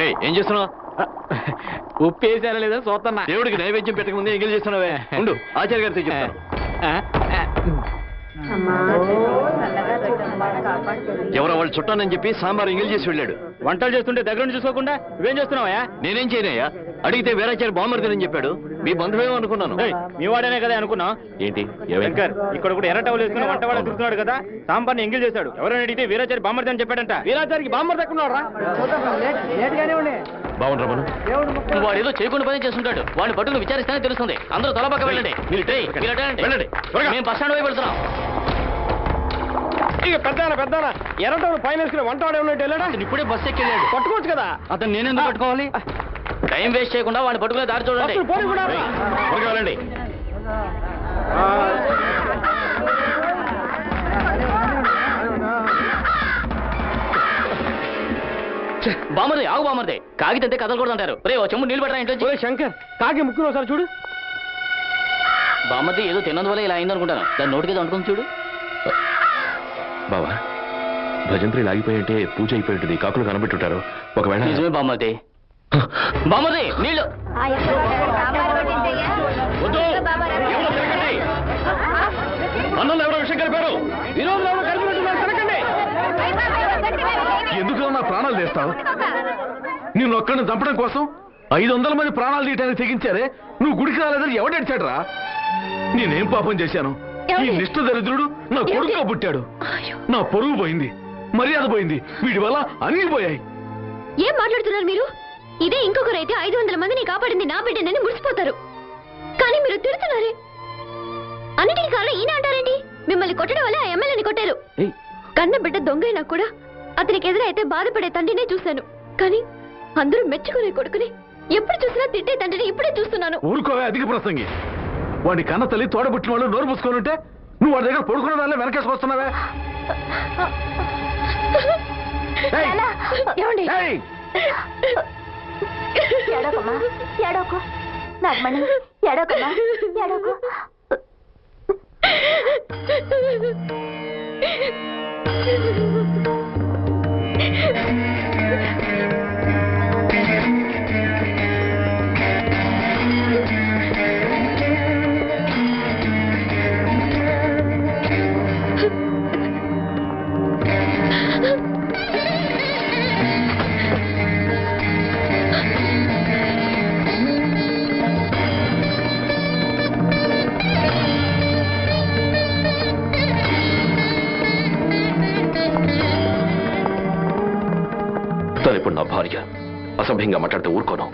ఏయ్ ఏం చేస్తున్నావు? ఉప్పు వేసారా లేదా చూస్తున్నా దేవుడికి నైవేద్యం పెట్టక ముందే ఎంగిల్ చేస్తున్నావే? ఉండు ఆచార్య గారితో చెప్తాను. ఆ, ఆ, ఎవరో వాళ్ళు చుట్టానని చెప్పి సాంబార్ ఎంగిల్ చేసి వెళ్ళాడు. వంటలు చేస్తుంటే దగ్గర నుంచి చూసుకోకుండా నువ్వేం చేస్తున్నావా నేనేం చేయనయ్యా? అడిగితే వేరాచారి బామ్మర్దిని చెప్పాడు. మీ బంధువేమో అనుకున్నాను. మీ వాడేనే కదా అనుకున్నా? ఏంటి? శంకర్ ఇక్కడ కూడా ఎర్ర టవల్ వేసుకుని వంట వాడు తిరుగుతున్నాడు కదా సాంబార్ని ఎంగిల్ చేశాడు. ఎవరైనా అడిగితే వీరాచారి బామ్మర్ది అని చెప్పాడంట. వీరాచారికి బామ్మర్ దక్కున్నాడు రా బాగుండ్రా మనం. వాడు ఏదో చేయకుండా పని చేస్తుంటాడు. వాడిని పట్టుకుని విచారిస్తేనే తెలుస్తుంది. అందరూ తలపక్క వెళ్ళండి. మీరు అటు వెళ్ళండి. మేము బస్ స్టాండ్ వైపు వెళ్తున్నాం ఇక పెద్దాన పెద్దాన. ఎర్ర టవల్ పైన వేసుకుని వంట వాడే ఉన్నట్టు వెళ్ళాడా? ఇప్పుడే బస్ ఎక్కెళ్ళాడు పట్టుకోవచ్చు కదా. అతను నేనెందుకు పట్టుకోవాలి? టైం వేస్ట్ చేయకుండా వాడిని పట్టుకునే దారి చూడండి. వెళ్ళండి. బామర్ది ఆగు బామర్ది. కాగితంతే కదలకూడదు అంటారు రే ఓ చెమ్ము నీళ్ళు పెట్టరా ఇంట్లో శంకర్ కాకి ముక్కును ఒకసారి చూడు. బామర్ది ఏదో తిన్నందువల్ల ఇలా అయిందనుకుంటాను దాని నోటికి అనుకుని చూడు. బావా భజంత్రి ఆగిపోయింటే పూజ అయిపోయి ఉంటుంది. కాకులు కనబెట్టుంటారు. ఒకవేళ నిజమే బామర్ది. బామర్ది నీళ్ళు. వద్దు! ఎవరో తిరగండి! అన్నంలో ఎవరో విషయం కలిపారు. ఈరోజు ఎవరో కలిపినట్టున్నారు తిరగండి. ఎందుకు నా ప్రాణాలు తీస్తావు? నిన్ను ఒక్కడిని చంపడం కోసం ఐదు వందల మంది ప్రాణాలు తీయటానికి తెగించారే. నువ్వు గుడికి రాలేదని ఎవడడిచాడ్రా నేనేం పాపం చేశాను? ఈ నిష్ఠ దరిద్రుడు నా కొడుకు పుట్టాడు. నా పొరుగు పోయింది. మర్యాద పోయింది. వీడి వల్ల అన్ని పోయాయి. ఏం మాట్లాడుతున్నారు మీరు? ఇదే ఇంకొకరైతే ఐదు వందల మందిని కాపాడింది నా బిడ్డనని మురిసిపోతారు. కానీ మీరు తిడుతున్నారే. అన్నిటికీ కారణం ఈయన అంటారేంటి మిమ్మల్ని కొట్టడం వల్ల ఆ ఎమ్మెల్యేని కొట్టారు. కన్న బిడ్డ దొంగైనా కూడా అతనికి ఎదురైతే బాధపడే తండ్రినే చూశాను. కానీ అందరూ మెచ్చుకునే కొడుకుని ఎప్పుడు చూసినా తిట్టే తండ్రిని ఇప్పుడే చూస్తున్నాను. ఊరుకోవే అధిక ప్రసంగి. వాడి కన్న తల్లి తోడబుట్టిన వాళ్ళు నోరు మూసుకొని ఉంటే నువ్వు వాడి దగ్గర పడుకున్న దానిలో వెనకేసుకొస్తున్నావే! ఏమండి! ఎడోకమ్మా ఎడోకు నాగమణి ఎడోకమ్మా ఎడోకు తను ఇప్పుడు నా భార్య అసభ్యంగా మాట్లాడితే ఊరుకోను.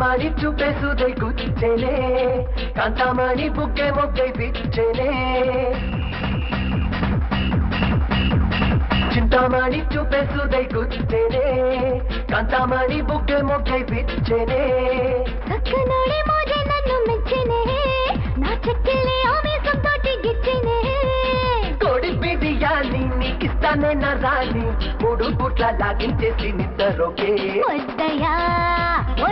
చింతామణి చూపేసుదై గుచ్చేనే కాంతామణి బుగ్గే మొగ్గై పిచ్చేనే చింతామణి చూపేసుదై గుచ్చేనే కాంతామణి బుగ్గే మొగ్గై పిచ్చేనే చక్కనోడే మోజే నన్ను మెచ్చినే. నా చెక్కిలే ఆవేశం తోటి గిచ్చినే. కోడి బిడియాని నీకిస్తానే నా రాణి. మూడు పుట్ల లాగించేసి నిద్రలోకే వద్దయా